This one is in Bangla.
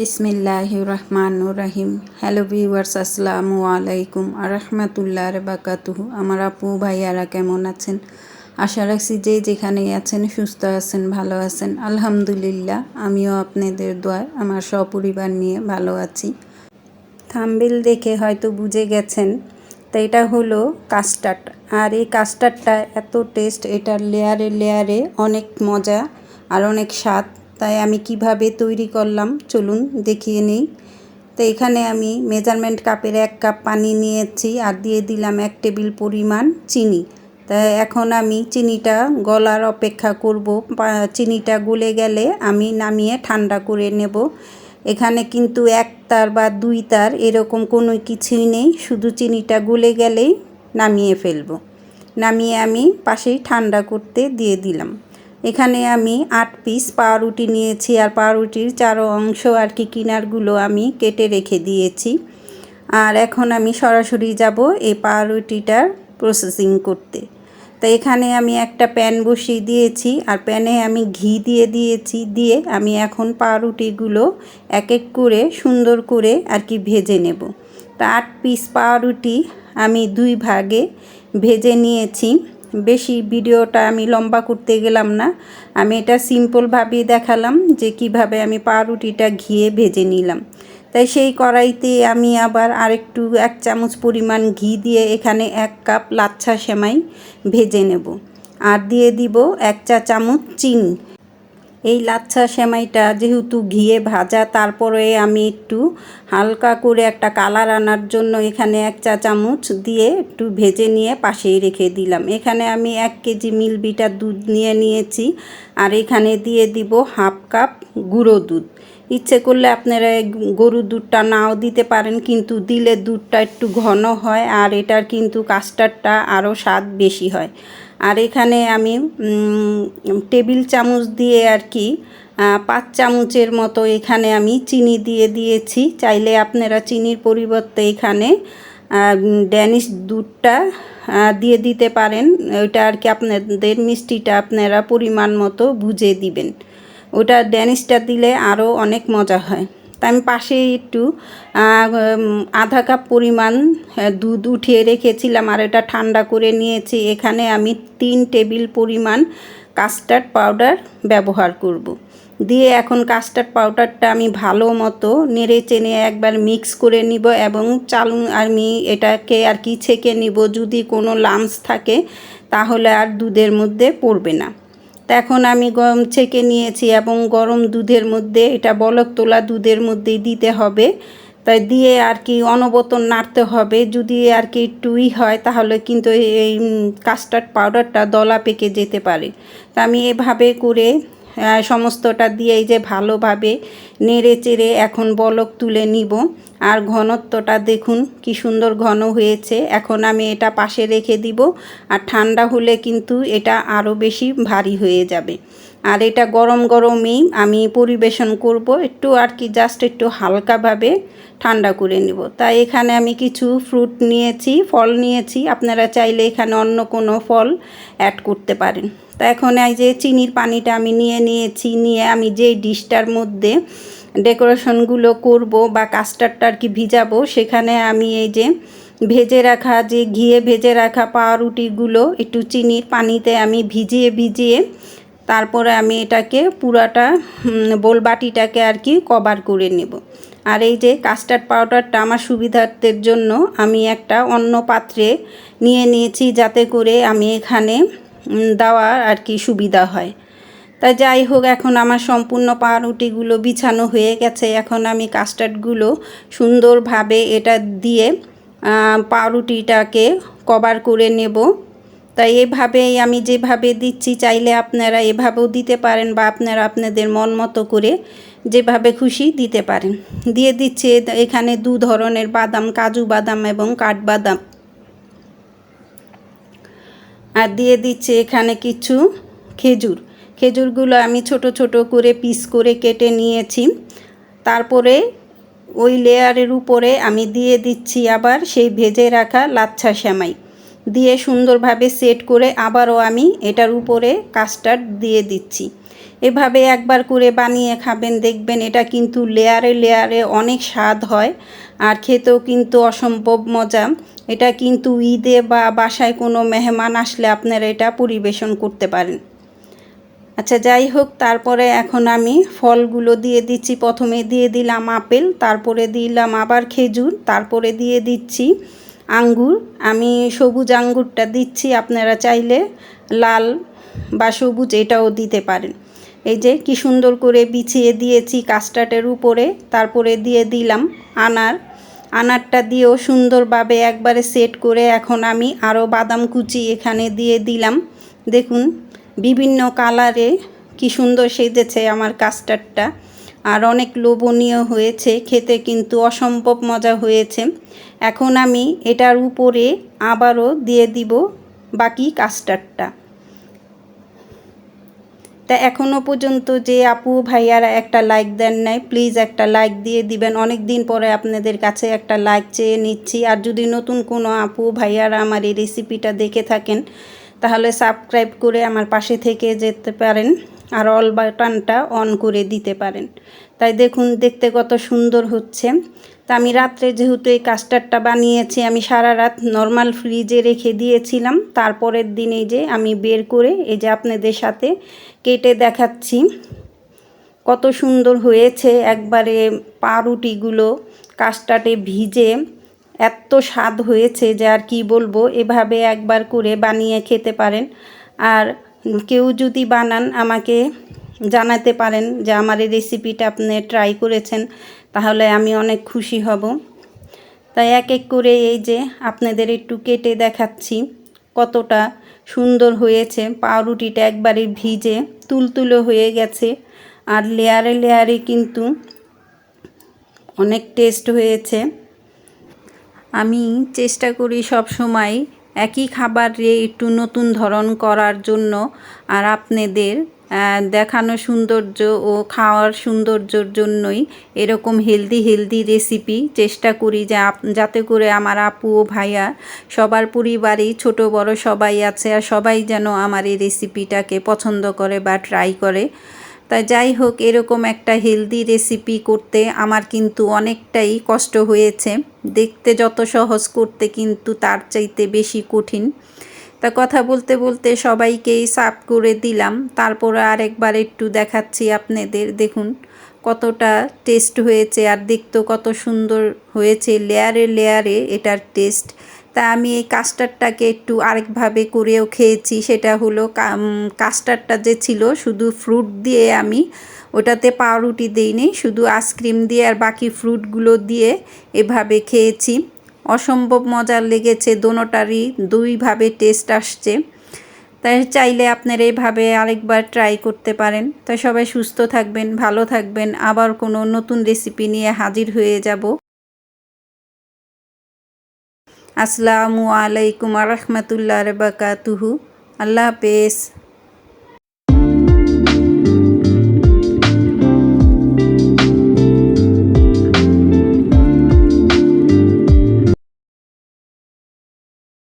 বিসমিল্লাহ রহমান রাহিম হ্যালো ভিউয়ার্স, আসসালামু আলাইকুম আর রহমতুল্লাহ বাকাতুহু আমার আপু, ভাইয়ারা কেমন আছেন? আশা রাখছি যে যেখানেই আছেন, সুস্থ আছেন, ভালো আছেন। আলহামদুলিল্লাহ, আমিও আপনাদের দোয়ায়, আমার সপরিবার নিয়ে ভালো আছি। থাম্বিল দেখে হয়তো বুঝে গেছেন, তো এটা হলো কাস্টার্ড। আর এই কাস্টার্ডটা এত টেস্ট, এটার লেয়ারে লেয়ারে অনেক মজা আর অনেক স্বাদ। তাই আমি কীভাবে তৈরি করলাম, চলুন দেখিয়ে নিই। তো এখানে আমি মেজারমেন্ট কাপের এক কাপ পানি নিয়েছি আর দিয়ে দিলাম এক টেবিল পরিমাণ চিনি। তা এখন আমি চিনিটা গলার অপেক্ষা করব। চিনিটা গলে গেলে আমি নামিয়ে ঠান্ডা করে নেব। এখানে কিন্তু এক তার বা দুই তার এরকম কোনো কিছুই নেই, শুধু চিনিটা গলে গেলেই নামিয়ে ফেলব। নামিয়ে আমি পাশেই ঠান্ডা করতে দিয়ে দিলাম। এখানে আমি আট পিস পাউরুটি নিয়েছি আর পাউরুটির চারো অংশ আর কি কিনারগুলো আমি কেটে রেখে দিয়েছি। আর এখন আমি সরাসরি যাব এই পাউরুটিটার প্রসেসিং করতে। তো এখানে আমি একটা প্যান বসিয়ে দিয়েছি আর প্যানে আমি ঘি দিয়ে দিয়েছি, দিয়ে আমি এখন পাউরুটিগুলো এক এক করে সুন্দর করে আর কি ভেজে নেব। তা আট পিস পাউরুটি আমি দুই ভাগে ভেজে নিয়েছি। বেশি ভিডিওটা আমি লম্বা করতে গেলাম না। আমি এটা সিম্পলভাবেই দেখালাম যে কীভাবে আমি পাউরুটিটা ঘিয়ে ভেজে নিলাম। তাই সেই কড়াইতে আমি আবার আরেকটু এক চামচ পরিমাণ ঘি দিয়ে এখানে এক কাপ লাচ্ছা সেমাই ভেজে নেব। আর দিয়ে দিব এক চা চামচ চিনি। এই লাচ্ছা সেমাইটা যেহেতু ঘিয়ে ভাজা, তারপরে আমি একটু হালকা করে একটা কালার আনার জন্য এখানে এক চা চামচ দিয়ে একটু ভেজে নিয়ে পাশেই রেখে দিলাম। এখানে আমি এক কেজি মিল বিটার দুধ নিয়ে নিয়েছি আর এখানে দিয়ে দিব হাফ কাপ গুঁড়ো দুধ। ইচ্ছে করলে আপনারা গরুর দুধটা নাও দিতে পারেন, কিন্তু দিলে দুধটা একটু ঘন হয় আর এটার কিন্তু কাস্টারটা আরও স্বাদ বেশি হয়। আর এখানে আমি টেবিল চামচ দিয়ে আর কি পাঁচ চামচের মতো এখানে আমি চিনি দিয়ে দিয়েছি। চাইলে আপনারা চিনির পরিবর্তে এখানে ড্যানিশ দুধটা দিয়ে দিতে পারেন। ওইটা আর কি আপনাদের মিষ্টিটা আপনারা পরিমাণ মতো বুঝে দিবেন। ওটা ড্যানিশটা দিলে আরও অনেক মজা হয়। তা আমি পাশে একটু আধা কাপ পরিমাণ দুধ উঠিয়ে রেখেছিলাম আর এটা ঠান্ডা করে নিয়েছি। এখানে আমি তিন টেবিল পরিমাণ কাস্টার্ড পাউডার ব্যবহার করব। দিয়ে এখন কাস্টার্ড পাউডারটা আমি ভালো মতো নেড়ে চেনে একবার মিক্স করে নিব এবং চালু আমি এটাকে আর কি ছেঁকে নিব। যদি কোনো লামস থাকে, তাহলে আর দুধের মধ্যে পড়বে না। তা এখন আমি গরম ছেঁকে নিয়েছি এবং গরম দুধের মধ্যে, এটা বলক তোলা দুধের মধ্যেই দিতে হবে। তাই দিয়ে আর কি অনবতন নাড়তে হবে। যদি আর কি টুই হয়, তাহলে কিন্তু এই কাস্টার্ড পাউডারটা দলা পেকে যেতে পারে। তা আমি এভাবে করে সমস্তটা দিয়েই যে ভালোভাবে নেড়ে চেড়ে এখন বলক তুলে নিব। আর ঘনত্বটা দেখুন, কি সুন্দর ঘন হয়েছে। এখন আমি এটা পাশে রেখে দিব। আর ঠান্ডা হলে কিন্তু এটা আরও বেশি ভারী হয়ে যাবে। আর এটা গরম গরমই আমি পরিবেশন করব। একটু আর কি জাস্ট একটু হালকাভাবে ঠান্ডা করে নিব। তাই এখানে আমি কিছু ফ্রুট নিয়েছি, ফল নিয়েছি। আপনারা চাইলে এখানে অন্য কোনো ফল অ্যাড করতে পারেন। তা এখন এই যে চিনির পানিটা আমি নিয়ে নিয়েছি, নিয়ে আমি যে ডিশটার মধ্যে ডেকোরেশনগুলো করব বা কাস্টারটা আর কি ভিজাবো, সেখানে আমি এই যে ভেজে রাখা, যে ঘিয়ে ভেজে রাখা পাউরুটিগুলো একটু চিনির পানিতে আমি ভিজিয়ে ভিজিয়ে তারপরে আমি এটাকে পুরাটা বোলবাটিটাকে আর কি কভার করে নেব। আর এই যে কাস্টার্ড পাউডারটা আমার সুবিধার্থের জন্য আমি একটা অন্য পাত্রে নিয়ে নিয়েছি, যাতে করে আমি এখানে দেওয়া আর কি সুবিধা হয়। তা যাই হোক, এখন আমার সম্পূর্ণ পাউরুটিগুলো বিছানো হয়ে গেছে। এখন আমি কাস্টার্ডগুলো সুন্দরভাবে এটা দিয়ে পাউরুটিটাকে কভার করে নেব। তাই এভাবেই আমি যেভাবে দিচ্ছি, চাইলে আপনারা এভাবেও দিতে পারেন বা আপনারা আপনাদের মন মতো করে যেভাবে খুশি দিতে পারেন। দিয়ে দিচ্ছে এখানে দু ধরনের বাদাম, কাজু বাদাম এবং কাঠবাদাম। আর দিয়ে দিচ্ছে এখানে কিছু খেজুর। খেজুরগুলো আমি ছোট ছোট করে পিস করে কেটে নিয়েছি। তারপরে ওই লেয়ারের উপরে আমি দিয়ে দিচ্ছি আবার সেই ভেজে রাখা লাচ্ছা শ্যামাই। দিয়ে সুন্দরভাবে সেট করে আবারও আমি এটার উপরে কাস্টার্ড দিয়ে দিচ্ছি। এভাবে একবার করে বানিয়ে খাবেন, দেখবেন এটা কিন্তু লেয়ারে লেয়ারে অনেক স্বাদ হয় আর খেতেও কিন্তু অসম্ভব মজা। এটা কিন্তু ঈদে বা বাসায় কোনো মেহমান আসলে আপনারা এটা পরিবেশন করতে পারেন। আচ্ছা যাই হোক, তারপরে এখন আমি ফলগুলো দিয়ে দিচ্ছি। প্রথমে দিয়ে দিলাম আপেল, তারপরে দিলাম আবার খেজুর, তারপরে দিয়ে দিচ্ছি আঙ্গুর। আমি সবুজ আঙ্গুরটা দিচ্ছি, আপনারা চাইলে লাল বা সবুজ এটাও দিতে পারেন। এই যে কি সুন্দর করে বিছিয়ে দিয়েছি কাস্টার্ডের উপরে, তারপরে দিয়ে দিলাম আনার। আনারটা দিয়েও সুন্দরভাবে একবারে সেট করে এখন আমি আরও বাদাম কুচি এখানে দিয়ে দিলাম। দেখুন, বিভিন্ন কালারে কি সুন্দর সেজেছে আমার কাস্টার্ডটা। আর অনেক লোভনীয় হয়েছে, খেতে কিন্তু অসম্ভব মজা হয়েছে। এখন আমি এটার উপরে আবারও দিয়ে দিব বাকি কাস্টার্ডটা। তা এখনও পর্যন্ত যে আপু ভাইয়ারা একটা লাইক দেন নাই প্লিজ একটা লাইক দিয়ে দিবেন। অনেক দিন পরে আপনাদের কাছে একটা লাইক চেয়ে নিচ্ছি। আর যদি নতুন কোনো আপু ভাইয়ারা আমার এই রেসিপিটা দেখে থাকেন, তাহলে সাবস্ক্রাইব করে আমার পাশে থেকে যেতে পারেন। আর অল বাটনটা অন করে দিতে পারেন। তাই দেখুন, দেখতে কত সুন্দর হচ্ছে। তা আমি রাত্রে যেহেতু এই কাস্টার্ডটা বানিয়েছি, আমি সারা রাত নর্মাল ফ্রিজে রেখে দিয়েছিলাম। তারপরের দিনে যে আমি বের করে এই যে আপনাদের সাথে কেটে দেখাচ্ছি। কত সুন্দর হয়েছে একবারে পাউরুটিগুলো কাস্টার্ডে ভিজে। এত স্বাদ হয়েছে যে আর কি বলব, এভাবে একবার করে বানিয়ে খেতে পারেন। আর কেউ যদি বানান, আমাকে জানাতে পারেন যে আমার এই রেসিপিটা আপনি ট্রাই করেছেন, তাহলে আমি অনেক খুশি হব। তাই এক এক করে এই যে আপনাদের একটু কেটে দেখাচ্ছি, কতটা সুন্দর হয়েছে। পাউরুটিটা একবারে ভিজে তুলতুলো হয়ে গেছে, আর লেয়ারে লেয়ারে কিন্তু অনেক টেস্ট হয়েছে। আমি চেষ্টা করি সব সময় একই খাবারে একটু নতুন ধরন করার জন্য আর আপনাদের দেখানো সৌন্দর্য ও খাওয়ার সৌন্দর্যর জন্যই এরকম হেলদি হেলদি রেসিপি চেষ্টা করি যে যাতে করে আমার আপু ও ভাইয়া সবার পরিবারেই ছোট, বড় সবাই আছে আর সবাই যেন আমার এই রেসিপিটাকে পছন্দ করে বা ট্রাই করে। তা যাই হোক, এরকম একটা হেলদি রেসিপি করতে আমার কিন্তু অনেকটাই কষ্ট হয়েছে। দেখতে যত সহজ করতে কিন্তু তার চাইতে বেশি কঠিন। তা কথা বলতে বলতে সবাইকেই সাফ করে দিলাম। তারপর আরেকবার একটু দেখাচ্ছি আপনাদের। দেখুন, কতটা টেস্ট হয়েছে আর দেখতেও কত সুন্দর হয়েছে লেয়ারে লেয়ারে এটার টেস্ট। তা আমি এই কাস্টারটাকে একটু আরেকভাবে করেও খেয়েছি। সেটা হলো কাস্টারটা যে ছিল, শুধু ফ্রুট দিয়ে আমি ওটাতে পাউরুটি দিইনি শুধু আইসক্রিম দিয়ে আর বাকি ফ্রুটগুলো দিয়ে এভাবে খেয়েছি। অসম্ভব মজার লেগেছে দোনোটারই, দুইভাবে টেস্ট আসছে। তাই চাইলে আপনারা এইভাবে আরেকবার ট্রাই করতে পারেন। তাই সবাই সুস্থ থাকবেন, ভালো থাকবেন। আবার কোনো নতুন রেসিপি নিয়ে হাজির হয়ে যাব। আসসালামু আলাইকুম রহমতুল্লাহ বাকাতুহু আল্লাহ হাফেজ।